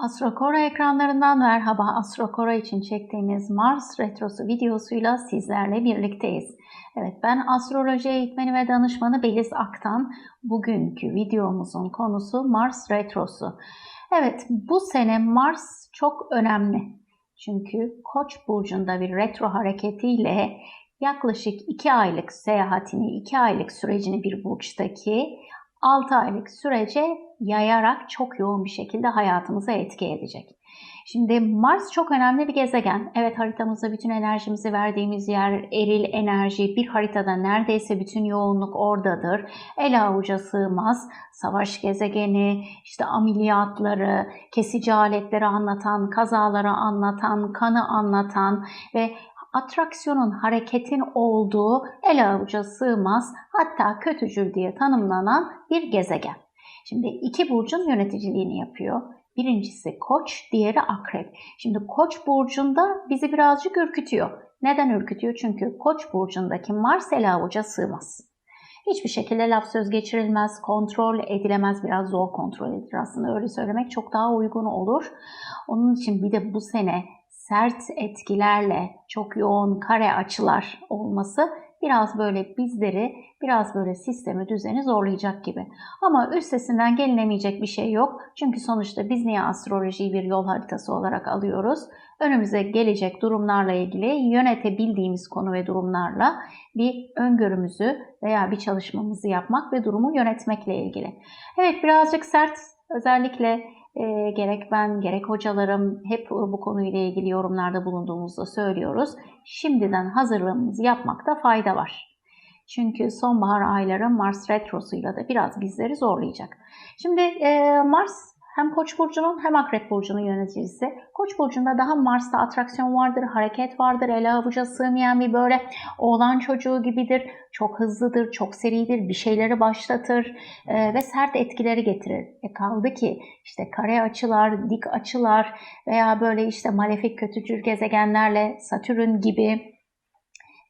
Astrokora ekranlarından merhaba. Astrokora için çektiğimiz Mars Retrosu videosuyla sizlerle birlikteyiz. Evet ben astroloji eğitmeni ve danışmanı Beliz Aktan. Bugünkü videomuzun konusu Mars Retrosu. Evet bu sene Mars çok önemli. Çünkü Koç burcunda bir retro hareketiyle yaklaşık 2 aylık seyahatini, 2 aylık sürecini bir burçtaki 6 aylık sürece yayarak çok yoğun bir şekilde hayatımıza etki edecek. Şimdi Mars çok önemli bir gezegen. Evet haritamızda bütün enerjimizi verdiğimiz yer eril enerji. Bir haritada neredeyse bütün yoğunluk oradadır. El avuca sığmaz. Savaş gezegeni, işte ameliyatları, kesici aletleri anlatan, kazaları anlatan, kanı anlatan ve atraksiyonun, hareketin olduğu el avuca sığmaz hatta kötücül diye tanımlanan bir gezegen. Şimdi iki burcun yöneticiliğini yapıyor. Birincisi koç, diğeri akrep. Şimdi koç burcunda bizi birazcık ürkütüyor. Neden ürkütüyor? Çünkü koç burcundaki Mars el avuca sığmaz. Hiçbir şekilde laf söz geçirilmez, kontrol edilemez, biraz zor kontrol edilir aslında öyle söylemek çok daha uygun olur. Onun için bir de bu sene sert etkilerle çok yoğun kare açılar olması biraz böyle bizleri, biraz böyle sistemi, düzeni zorlayacak gibi. Ama üstesinden gelinemeyecek bir şey yok. Çünkü sonuçta biz niye astrolojiyi bir yol haritası olarak alıyoruz? Önümüze gelecek durumlarla ilgili yönetebildiğimiz konu ve durumlarla bir öngörümüzü veya bir çalışmamızı yapmak ve durumu yönetmekle ilgili. Evet birazcık sert özellikle e, gerek ben gerek hocalarım hep bu konuyla ilgili yorumlarda bulunduğumuzda söylüyoruz. Şimdiden hazırlığımızı yapmakta fayda var. Çünkü sonbahar ayları Mars retrosuyla da biraz bizleri zorlayacak. Şimdi e, Mars hem Koç burcunun hem Akrep burcunun yöneticisi. Koç burcunda daha Mars'ta atraksiyon vardır, hareket vardır, ele avuca sığmayan bir böyle oğlan çocuğu gibidir. Çok hızlıdır, çok seridir, bir şeyleri başlatır e, ve sert etkileri getirir. E kaldı ki işte kare açılar, dik açılar veya böyle işte malefik kötücül gezegenlerle Satürn gibi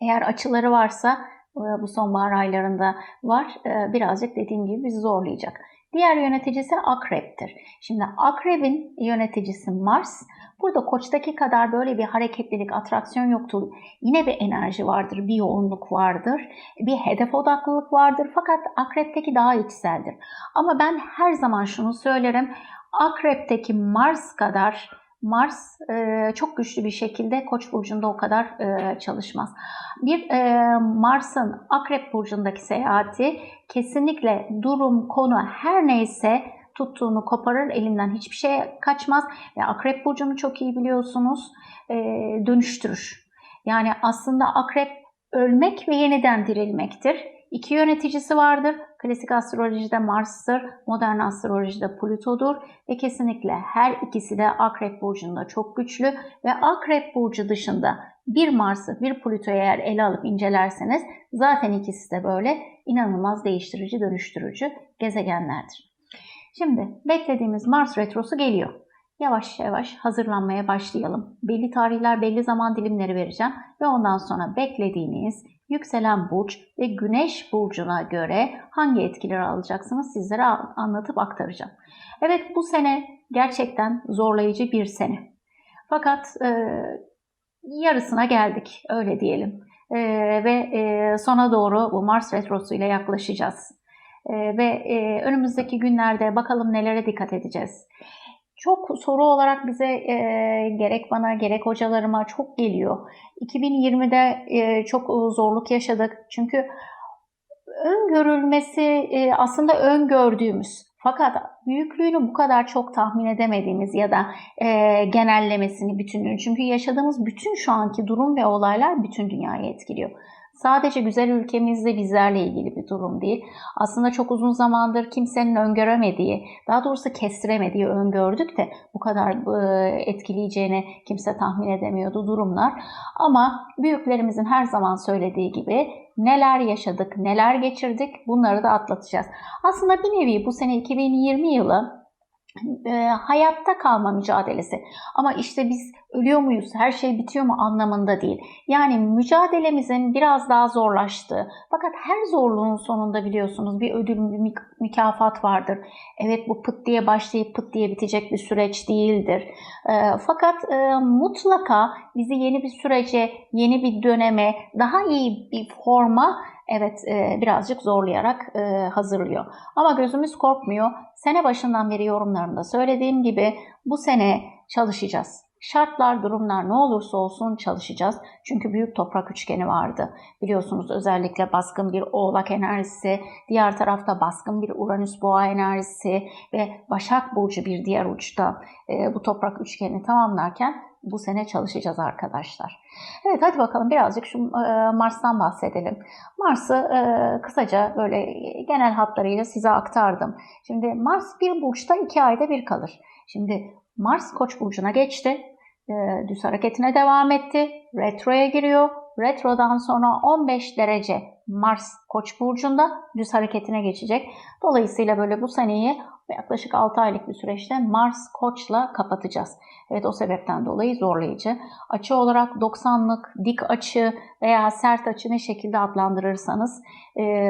eğer açıları varsa bu sonbahar aylarında var. E, birazcık dediğim gibi bizi zorlayacak. Diğer yöneticisi Akrep'tir. Şimdi Akrep'in yöneticisi Mars. Burada koçtaki kadar böyle bir hareketlilik, atraksiyon yoktur. Yine bir enerji vardır, bir yoğunluk vardır, bir hedef odaklılık vardır. Fakat Akrep'teki daha içseldir. Ama ben her zaman şunu söylerim. Akrep'teki Mars kadar Mars e, çok güçlü bir şekilde Koç burcunda o kadar e, çalışmaz. Bir e, Mars'ın Akrep burcundaki seyahati kesinlikle durum, konu her neyse tuttuğunu koparır, elinden hiçbir şey kaçmaz ve Akrep burcunu çok iyi biliyorsunuz e, dönüştürür. Yani aslında Akrep ölmek ve yeniden dirilmektir. İki yöneticisi vardır. Klasik astrolojide Mars'tır, modern astrolojide Plüto'dur ve kesinlikle her ikisi de Akrep Burcu'nda çok güçlü ve Akrep Burcu dışında bir Mars'ı bir Plüto'yu eğer ele alıp incelerseniz zaten ikisi de böyle inanılmaz değiştirici, dönüştürücü gezegenlerdir. Şimdi beklediğimiz Mars retrosu geliyor. Yavaş yavaş hazırlanmaya başlayalım. Belli tarihler, belli zaman dilimleri vereceğim ve ondan sonra beklediğiniz yükselen burç ve güneş burcuna göre hangi etkileri alacaksınız sizlere anlatıp aktaracağım. Evet bu sene gerçekten zorlayıcı bir sene. Fakat e, yarısına geldik öyle diyelim. E, ve e, sona doğru bu Mars retrosu ile yaklaşacağız. E, ve e, önümüzdeki günlerde bakalım nelere dikkat edeceğiz. Çok soru olarak bize e, gerek bana gerek hocalarıma çok geliyor. 2020'de e, çok zorluk yaşadık. Çünkü öngörülmesi e, aslında öngördüğümüz fakat büyüklüğünü bu kadar çok tahmin edemediğimiz ya da e, genellemesini, bütünlüğünü. Çünkü yaşadığımız bütün şu anki durum ve olaylar bütün dünyayı etkiliyor sadece güzel ülkemizde bizlerle ilgili bir durum değil. Aslında çok uzun zamandır kimsenin öngöremediği, daha doğrusu kestiremediği öngördük de bu kadar e, etkileyeceğini kimse tahmin edemiyordu durumlar. Ama büyüklerimizin her zaman söylediği gibi neler yaşadık, neler geçirdik bunları da atlatacağız. Aslında bir nevi bu sene 2020 yılı e, hayatta kalma mücadelesi. Ama işte biz ölüyor muyuz, her şey bitiyor mu anlamında değil. Yani mücadelemizin biraz daha zorlaştığı, fakat her zorluğun sonunda biliyorsunuz bir ödül, bir mükafat vardır. Evet bu pıt diye başlayıp pıt diye bitecek bir süreç değildir. E, fakat e, mutlaka bizi yeni bir sürece, yeni bir döneme, daha iyi bir forma evet e, birazcık zorlayarak e, hazırlıyor. Ama gözümüz korkmuyor. Sene başından beri yorumlarımda söylediğim gibi bu sene çalışacağız. Şartlar, durumlar ne olursa olsun çalışacağız. Çünkü büyük toprak üçgeni vardı. Biliyorsunuz özellikle baskın bir oğlak enerjisi, diğer tarafta baskın bir Uranüs boğa enerjisi ve Başak Burcu bir diğer uçta e, bu toprak üçgeni tamamlarken bu sene çalışacağız arkadaşlar. Evet hadi bakalım birazcık şu e, Mars'tan bahsedelim. Mars'ı e, kısaca böyle genel hatlarıyla size aktardım. Şimdi Mars bir burçta iki ayda bir kalır. Şimdi Mars Koç burcuna geçti. E, düz hareketine devam etti. Retroya giriyor. Retrodan sonra 15 derece Mars Koç burcunda düz hareketine geçecek. Dolayısıyla böyle bu seneyi yaklaşık 6 aylık bir süreçte Mars Koç'la kapatacağız. Evet o sebepten dolayı zorlayıcı. Açı olarak 90'lık dik açı veya sert açı ne şekilde adlandırırsanız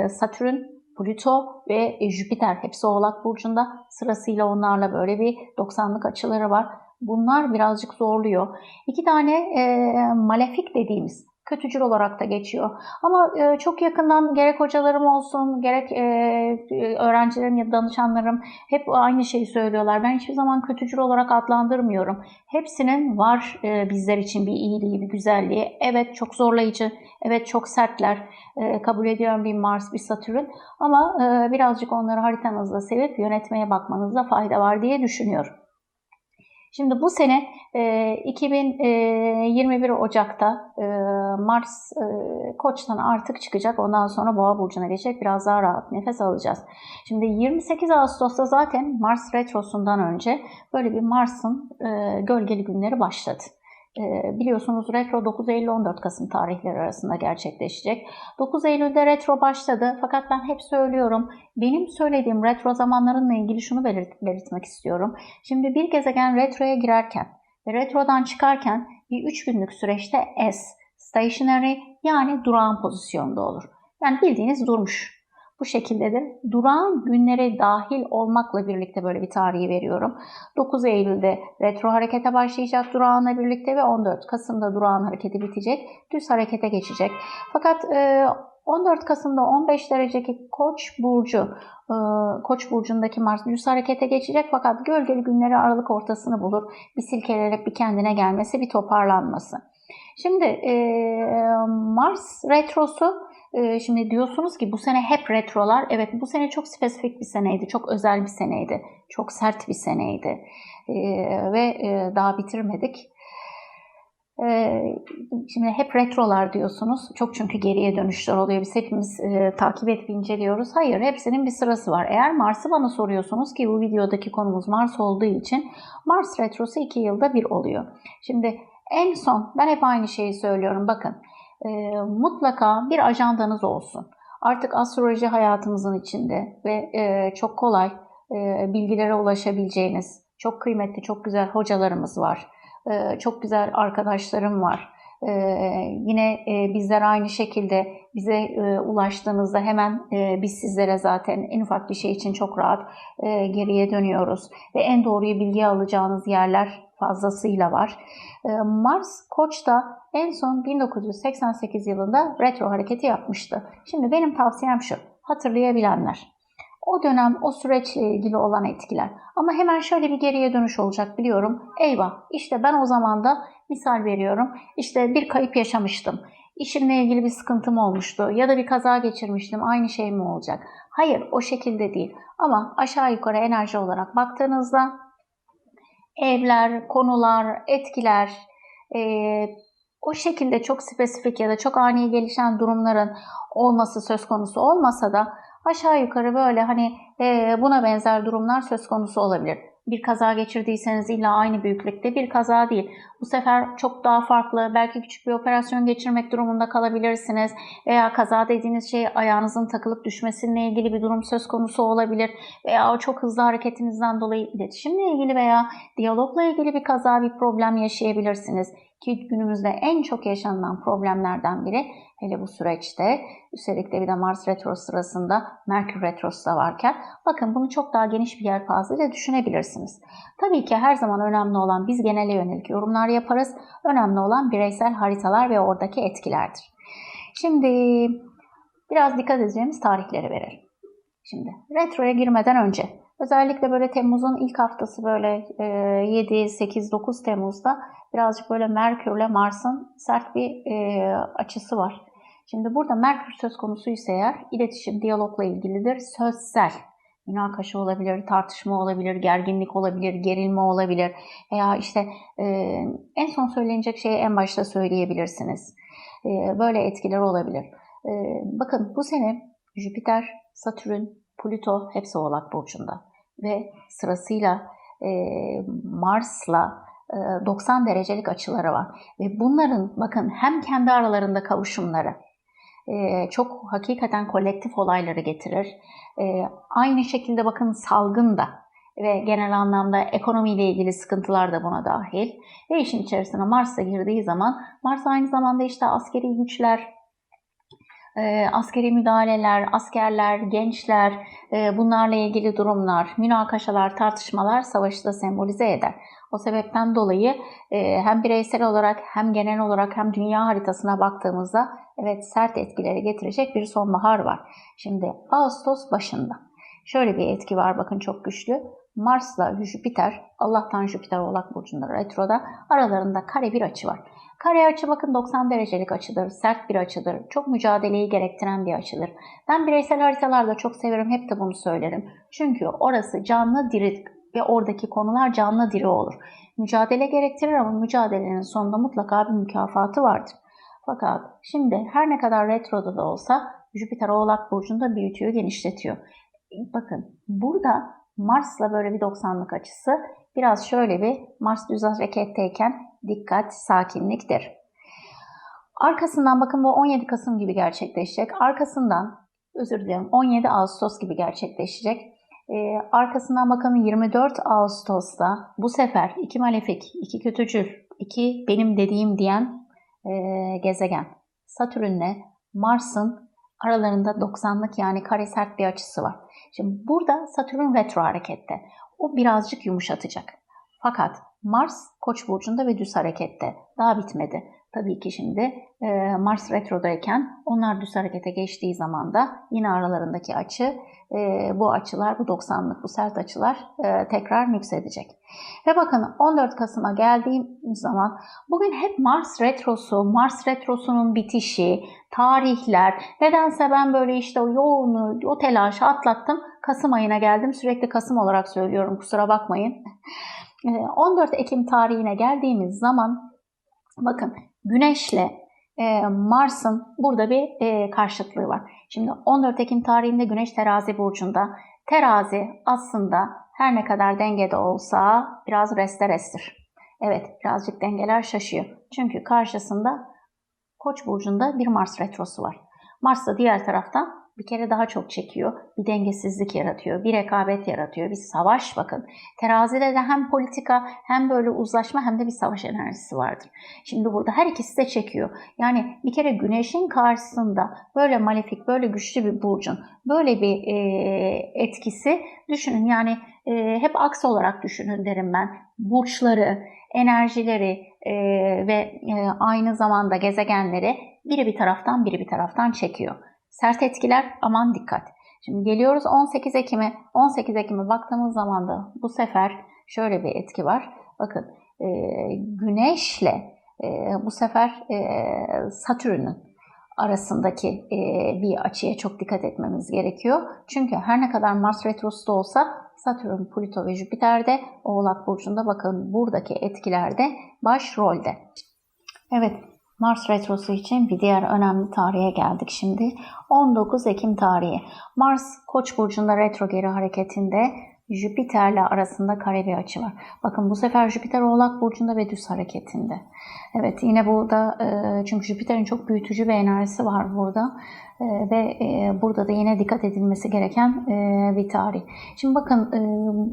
Satürn, Plüto ve Jüpiter hepsi Oğlak Burcu'nda sırasıyla onlarla böyle bir 90'lık açıları var. Bunlar birazcık zorluyor. İki tane e, malefik dediğimiz kötücül olarak da geçiyor. Ama e, çok yakından gerek hocalarım olsun, gerek e, öğrencilerim ya da danışanlarım hep aynı şeyi söylüyorlar. Ben hiçbir zaman kötücül olarak adlandırmıyorum. Hepsinin var e, bizler için bir iyiliği, bir güzelliği. Evet çok zorlayıcı, evet çok sertler. E, kabul ediyorum bir Mars, bir Satürn. Ama e, birazcık onları haritanızda sevip yönetmeye bakmanızda fayda var diye düşünüyorum. Şimdi bu sene e, 2021 Ocak'ta e, Mars e, Koç'tan artık çıkacak. Ondan sonra Boğa burcuna geçecek. Biraz daha rahat nefes alacağız. Şimdi 28 Ağustos'ta zaten Mars retrosundan önce böyle bir Mars'ın e, gölgeli günleri başladı. Ee, biliyorsunuz retro 9 Eylül-14 Kasım tarihleri arasında gerçekleşecek. 9 Eylül'de retro başladı fakat ben hep söylüyorum benim söylediğim retro zamanlarınla ilgili şunu belirt belirtmek istiyorum. Şimdi bir gezegen retroya girerken ve retrodan çıkarken bir 3 günlük süreçte S, stationary yani durağan pozisyonda olur. Yani bildiğiniz durmuş bu şekildedir. Durağan günlere dahil olmakla birlikte böyle bir tarihi veriyorum. 9 Eylül'de retro harekete başlayacak durağanla birlikte ve 14 Kasım'da durağan hareketi bitecek. Düz harekete geçecek. Fakat 14 Kasım'da 15 dereceki Koç burcu, Koç burcundaki Mars düz harekete geçecek fakat gölgeli günleri Aralık ortasını bulur. Bir silkelerek bir kendine gelmesi, bir toparlanması. Şimdi Mars retrosu ee, şimdi diyorsunuz ki bu sene hep retrolar. Evet bu sene çok spesifik bir seneydi. Çok özel bir seneydi. Çok sert bir seneydi. Ee, ve e, daha bitirmedik. Ee, şimdi hep retrolar diyorsunuz. Çok çünkü geriye dönüşler oluyor. Biz hepimiz e, takip edip inceliyoruz. Hayır hepsinin bir sırası var. Eğer Mars'ı bana soruyorsunuz ki bu videodaki konumuz Mars olduğu için Mars retrosu 2 yılda bir oluyor. Şimdi en son ben hep aynı şeyi söylüyorum. Bakın e, mutlaka bir ajandanız olsun. Artık astroloji hayatımızın içinde ve e, çok kolay e, bilgilere ulaşabileceğiniz çok kıymetli, çok güzel hocalarımız var. E, çok güzel arkadaşlarım var. Ee, yine e, bizler aynı şekilde bize e, ulaştığınızda hemen e, biz sizlere zaten en ufak bir şey için çok rahat e, geriye dönüyoruz. Ve en doğruyu bilgi alacağınız yerler fazlasıyla var. Ee, Mars Koç'ta en son 1988 yılında retro hareketi yapmıştı. Şimdi benim tavsiyem şu, hatırlayabilenler. O dönem o süreçle ilgili olan etkiler. Ama hemen şöyle bir geriye dönüş olacak biliyorum. Eyvah işte ben o zaman da misal veriyorum. İşte bir kayıp yaşamıştım. İşimle ilgili bir sıkıntım olmuştu ya da bir kaza geçirmiştim. Aynı şey mi olacak? Hayır o şekilde değil. Ama aşağı yukarı enerji olarak baktığınızda evler, konular, etkiler e, o şekilde çok spesifik ya da çok ani gelişen durumların olması söz konusu olmasa da aşağı yukarı böyle hani e, buna benzer durumlar söz konusu olabilir. Bir kaza geçirdiyseniz illa aynı büyüklükte bir kaza değil. Bu sefer çok daha farklı, belki küçük bir operasyon geçirmek durumunda kalabilirsiniz. Veya kaza dediğiniz şey ayağınızın takılıp düşmesiyle ilgili bir durum söz konusu olabilir. Veya çok hızlı hareketinizden dolayı iletişimle ilgili veya diyalogla ilgili bir kaza, bir problem yaşayabilirsiniz. Ki günümüzde en çok yaşanılan problemlerden biri hele bu süreçte üstelik de bir de Mars retro sırasında Merkür retrosu da varken bakın bunu çok daha geniş bir yelpazede düşünebilirsiniz. Tabii ki her zaman önemli olan biz genele yönelik yorumlar yaparız. Önemli olan bireysel haritalar ve oradaki etkilerdir. Şimdi biraz dikkat edeceğimiz tarihleri verelim. Şimdi retroya girmeden önce özellikle böyle Temmuz'un ilk haftası böyle 7, 8, 9 Temmuz'da birazcık böyle Merkürle Mars'ın sert bir e, açısı var. Şimdi burada Merkür söz konusu ise eğer iletişim, diyalogla ilgilidir. Sözsel, münakaşa olabilir, tartışma olabilir, gerginlik olabilir, gerilme olabilir veya işte e, en son söylenecek şeyi en başta söyleyebilirsiniz. E, böyle etkiler olabilir. E, bakın bu sene Jüpiter, Satürn, Plüto hepsi Oğlak Burcu'nda ve sırasıyla e, Mars'la 90 derecelik açıları var. Ve bunların bakın hem kendi aralarında kavuşumları çok hakikaten kolektif olayları getirir. Aynı şekilde bakın salgın da ve genel anlamda ekonomiyle ilgili sıkıntılar da buna dahil. Ve işin içerisine Mars girdiği zaman Mars aynı zamanda işte askeri güçler, askeri müdahaleler, askerler, gençler, bunlarla ilgili durumlar, münakaşalar, tartışmalar savaşı da sembolize eder. O sebepten dolayı hem bireysel olarak hem genel olarak hem dünya haritasına baktığımızda evet sert etkileri getirecek bir sonbahar var. Şimdi Ağustos başında şöyle bir etki var bakın çok güçlü. Mars'la Jüpiter, Allah'tan Jüpiter Oğlak Burcu'nda retroda aralarında kare bir açı var. Kare açı bakın 90 derecelik açıdır, sert bir açıdır, çok mücadeleyi gerektiren bir açıdır. Ben bireysel haritalarda çok severim, hep de bunu söylerim. Çünkü orası canlı diri ve oradaki konular canlı diri olur. Mücadele gerektirir ama mücadelenin sonunda mutlaka bir mükafatı vardır. Fakat şimdi her ne kadar retroda da olsa Jüpiter Oğlak Burcu'nda büyütüyor, genişletiyor. Bakın burada Mars'la böyle bir 90'lık açısı biraz şöyle bir Mars düz hareketteyken dikkat, sakinliktir. Arkasından bakın bu 17 Kasım gibi gerçekleşecek. Arkasından özür dilerim 17 Ağustos gibi gerçekleşecek. Ee, arkasından bakın 24 Ağustos'ta bu sefer iki malefik, iki kötücül, iki benim dediğim diyen e, gezegen Satürn'le Mars'ın aralarında 90'lık yani kare sert bir açısı var. Şimdi burada Satürn retro harekette. O birazcık yumuşatacak. Fakat Mars Koç burcunda ve düz harekette. Daha bitmedi. Tabii ki şimdi e, Mars retrodayken onlar düz harekete geçtiği zaman da yine aralarındaki açı e, bu açılar, bu 90'lık bu sert açılar e, tekrar nüksedecek. Ve bakın 14 Kasım'a geldiğimiz zaman bugün hep Mars retrosu, Mars retrosunun bitişi, tarihler. Nedense ben böyle işte o yoğunu, o telaşı atlattım. Kasım ayına geldim. Sürekli Kasım olarak söylüyorum kusura bakmayın. 14 Ekim tarihine geldiğimiz zaman bakın Güneşle e, Mars'ın burada bir e, karşıtlığı var. Şimdi 14 Ekim tarihinde Güneş terazi burcunda. Terazi aslında her ne kadar dengede olsa biraz reste restir. Evet birazcık dengeler şaşıyor. Çünkü karşısında Koç burcunda bir Mars retrosu var. Mars da diğer taraftan bir kere daha çok çekiyor. Bir dengesizlik yaratıyor, bir rekabet yaratıyor, bir savaş bakın. Terazide de hem politika hem böyle uzlaşma hem de bir savaş enerjisi vardır. Şimdi burada her ikisi de çekiyor. Yani bir kere güneşin karşısında böyle malefik, böyle güçlü bir burcun böyle bir e, etkisi düşünün. Yani e, hep aks olarak düşünün derim ben. Burçları, enerjileri e, ve e, aynı zamanda gezegenleri biri bir taraftan biri bir taraftan çekiyor. Sert etkiler aman dikkat. Şimdi geliyoruz 18 Ekim'e. 18 Ekim'e baktığımız zaman da bu sefer şöyle bir etki var. Bakın e, Güneşle e, bu sefer e, Satürn'ün arasındaki e, bir açıya çok dikkat etmemiz gerekiyor. Çünkü her ne kadar Mars retrosu olsa Satürn, Plüto ve Jüpiter de Oğlak Burcu'nda bakın buradaki etkilerde başrolde. Evet Mars retrosu için bir diğer önemli tarihe geldik şimdi. 19 Ekim tarihi. Mars Koç burcunda retro geri hareketinde Jüpiter'le arasında kare bir açı var. Bakın bu sefer Jüpiter Oğlak Burcu'nda ve düz hareketinde. Evet yine burada e, çünkü Jüpiter'in çok büyütücü bir enerjisi var burada. E, ve e, burada da yine dikkat edilmesi gereken bir tarih. Şimdi bakın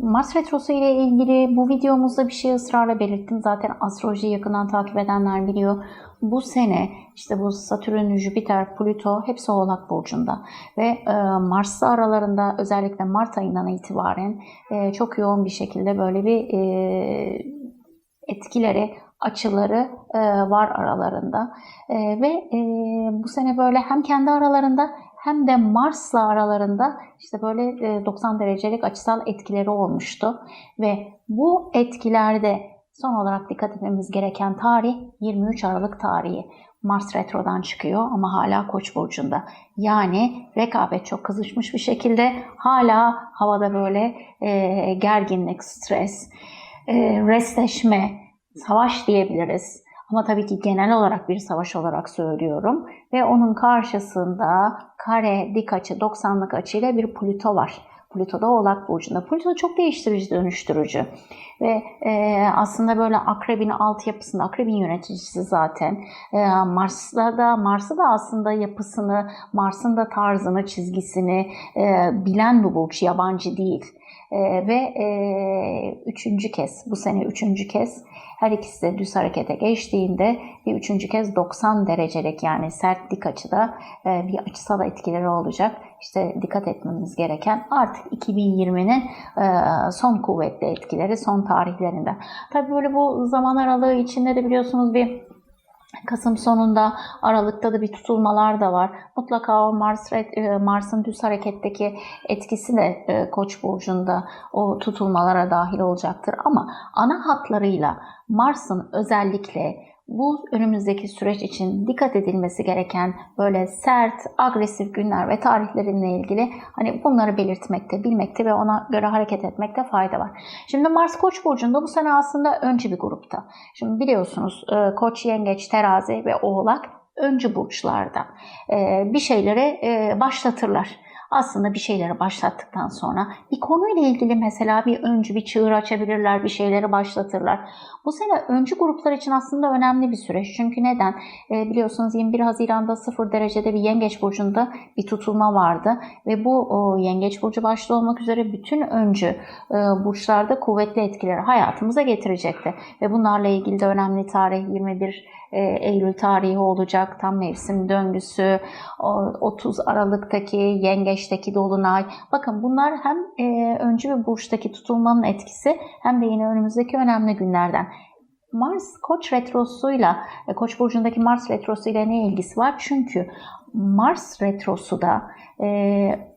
Mars Retrosu ile ilgili bu videomuzda bir şey ısrarla belirttim. Zaten astrolojiyi yakından takip edenler biliyor. Bu sene işte bu Satürn, Jüpiter, Plüto hepsi Oğlak Burcu'nda. Ve e, Mars'la aralarında özellikle Mart ayından itibaren e, çok yoğun bir şekilde böyle bir e, etkileri, açıları e, var aralarında. E, ve e, bu sene böyle hem kendi aralarında hem de Mars'la aralarında işte böyle e, 90 derecelik açısal etkileri olmuştu. Ve bu etkilerde son olarak dikkat etmemiz gereken tarih 23 Aralık tarihi. Mars retrodan çıkıyor ama hala Koç burcunda. Yani rekabet çok kızışmış bir şekilde hala havada böyle e, gerginlik, stres, e, restleşme, savaş diyebiliriz. Ama tabii ki genel olarak bir savaş olarak söylüyorum. Ve onun karşısında kare, dik açı, 90'lık açıyla bir Plüto var. Plüto da Oğlak Burcu'nda. Plüto çok değiştirici, dönüştürücü. Ve e, aslında böyle akrebin altyapısında, akrebin yöneticisi zaten. E, Mars'ta da, Mars'ı da aslında yapısını, Mars'ın da tarzını, çizgisini e, bilen bu burç, yabancı değil. E, ve e, üçüncü kez, bu sene üçüncü kez her ikisi de düz harekete geçtiğinde bir üçüncü kez 90 derecelik yani sert dik açıda e, bir açısal etkileri olacak. İşte dikkat etmemiz gereken artık 2020'nin e, son kuvvetli etkileri son tarihlerinde. Tabii böyle bu zaman aralığı içinde de biliyorsunuz bir Kasım sonunda Aralık'ta da bir tutulmalar da var. Mutlaka o Mars e, Mars'ın düz hareketteki etkisi de e, Koç burcunda o tutulmalara dahil olacaktır ama ana hatlarıyla Mars'ın özellikle bu önümüzdeki süreç için dikkat edilmesi gereken böyle sert, agresif günler ve tarihlerinle ilgili hani bunları belirtmekte, bilmekte ve ona göre hareket etmekte fayda var. Şimdi Mars Koç burcunda bu sene aslında öncü bir grupta. Şimdi biliyorsunuz e, Koç, Yengeç, Terazi ve Oğlak öncü burçlarda e, bir şeyleri e, başlatırlar aslında bir şeyleri başlattıktan sonra bir konuyla ilgili mesela bir öncü bir çığır açabilirler, bir şeyleri başlatırlar. Bu sene öncü gruplar için aslında önemli bir süreç. Çünkü neden? E, biliyorsunuz 21 Haziran'da 0 derecede bir yengeç burcunda bir tutulma vardı ve bu o, yengeç burcu başta olmak üzere bütün öncü e, burçlarda kuvvetli etkileri hayatımıza getirecekti. Ve bunlarla ilgili de önemli tarih 21 e, Eylül tarihi olacak. Tam mevsim döngüsü, 30 Aralık'taki yengeçteki dolunay. Bakın bunlar hem e, öncü bir burçtaki tutulmanın etkisi hem de yine önümüzdeki önemli günlerden. Mars Koç retrosuyla, e, Koç burcundaki Mars retrosuyla ne ilgisi var? Çünkü Mars retrosu da e,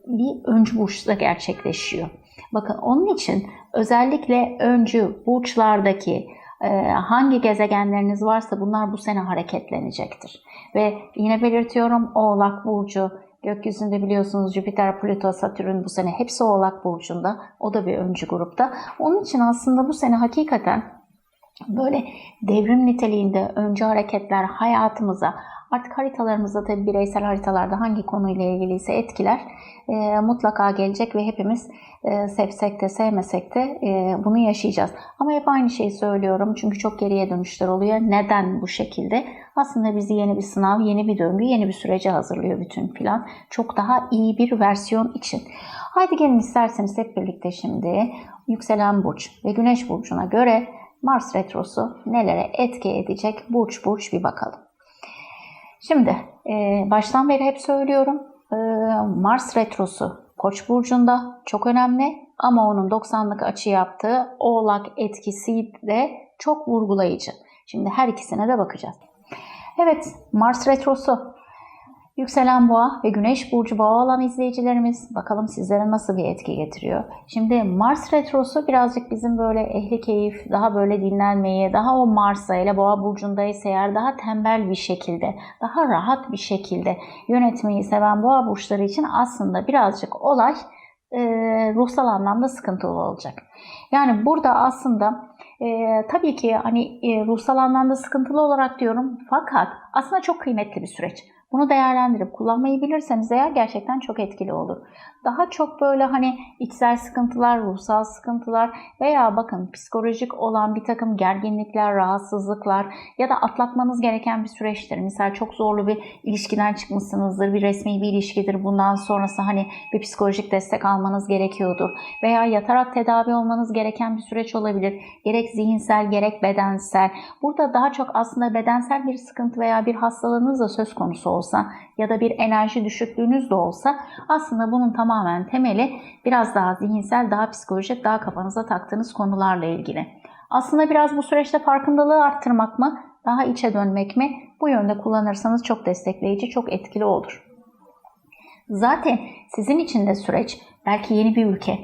bir öncü burçta gerçekleşiyor. Bakın onun için özellikle öncü burçlardaki ee, hangi gezegenleriniz varsa bunlar bu sene hareketlenecektir. Ve yine belirtiyorum Oğlak Burcu Gökyüzünde biliyorsunuz Jüpiter, Plüto, Satürn bu sene hepsi Oğlak Burcu'nda. O da bir öncü grupta. Onun için aslında bu sene hakikaten böyle devrim niteliğinde öncü hareketler hayatımıza Artık haritalarımızda tabii bireysel haritalarda hangi konuyla ilgiliyse etkiler e, mutlaka gelecek ve hepimiz e, sevsek de sevmesek de e, bunu yaşayacağız. Ama hep aynı şeyi söylüyorum çünkü çok geriye dönüşler oluyor. Neden bu şekilde? Aslında bizi yeni bir sınav, yeni bir döngü, yeni bir sürece hazırlıyor bütün plan. Çok daha iyi bir versiyon için. Haydi gelin isterseniz hep birlikte şimdi yükselen burç ve güneş burcuna göre Mars retrosu nelere etki edecek burç burç bir bakalım. Şimdi e, baştan beri hep söylüyorum e, Mars retrosu Koç burcunda çok önemli ama onun 90'lık açı yaptığı Oğlak etkisi de çok vurgulayıcı. Şimdi her ikisine de bakacağız. Evet Mars retrosu Yükselen boğa ve güneş burcu boğa olan izleyicilerimiz bakalım sizlere nasıl bir etki getiriyor. Şimdi Mars retrosu birazcık bizim böyle ehli keyif, daha böyle dinlenmeyi, daha o Mars'a ile boğa burcundaysa eğer daha tembel bir şekilde, daha rahat bir şekilde yönetmeyi seven boğa burçları için aslında birazcık olay e, ruhsal anlamda sıkıntılı olacak. Yani burada aslında e, tabii ki hani e, ruhsal anlamda sıkıntılı olarak diyorum fakat aslında çok kıymetli bir süreç. Bunu değerlendirip kullanmayı bilirseniz eğer gerçekten çok etkili olur. Daha çok böyle hani içsel sıkıntılar, ruhsal sıkıntılar veya bakın psikolojik olan bir takım gerginlikler, rahatsızlıklar ya da atlatmanız gereken bir süreçtir. Misal çok zorlu bir ilişkiden çıkmışsınızdır, bir resmi bir ilişkidir. Bundan sonrası hani bir psikolojik destek almanız gerekiyordur. Veya yatarak tedavi olmanız gereken bir süreç olabilir. Gerek zihinsel gerek bedensel. Burada daha çok aslında bedensel bir sıkıntı veya bir hastalığınız da söz konusu olsa ya da bir enerji düşüklüğünüz de olsa aslında bunun tamamen temeli biraz daha zihinsel, daha psikolojik, daha kafanıza taktığınız konularla ilgili. Aslında biraz bu süreçte farkındalığı arttırmak mı, daha içe dönmek mi bu yönde kullanırsanız çok destekleyici, çok etkili olur. Zaten sizin için de süreç belki yeni bir ülke,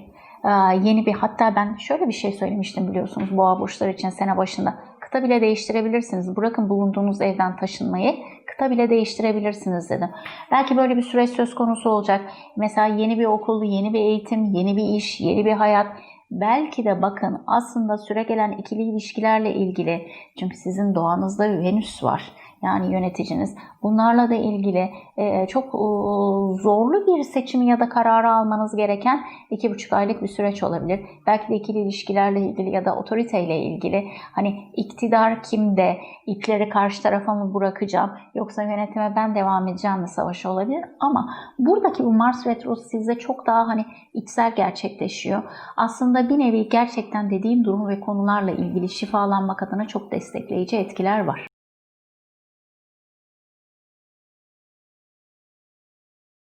yeni bir hatta ben şöyle bir şey söylemiştim biliyorsunuz boğa burçları için sene başında. Kıta bile değiştirebilirsiniz. Bırakın bulunduğunuz evden taşınmayı kıta bile değiştirebilirsiniz dedim. Belki böyle bir süreç söz konusu olacak. Mesela yeni bir okul, yeni bir eğitim, yeni bir iş, yeni bir hayat. Belki de bakın aslında süre gelen ikili ilişkilerle ilgili çünkü sizin doğanızda Venüs var yani yöneticiniz. Bunlarla da ilgili e, çok e, zorlu bir seçimi ya da kararı almanız gereken iki buçuk aylık bir süreç olabilir. Belki de ikili ilişkilerle ilgili ya da otoriteyle ilgili hani iktidar kimde, ipleri karşı tarafa mı bırakacağım yoksa yönetime ben devam edeceğim mi savaşı olabilir. Ama buradaki bu Mars Retrosu sizde çok daha hani içsel gerçekleşiyor. Aslında bir nevi gerçekten dediğim durum ve konularla ilgili şifalanmak adına çok destekleyici etkiler var.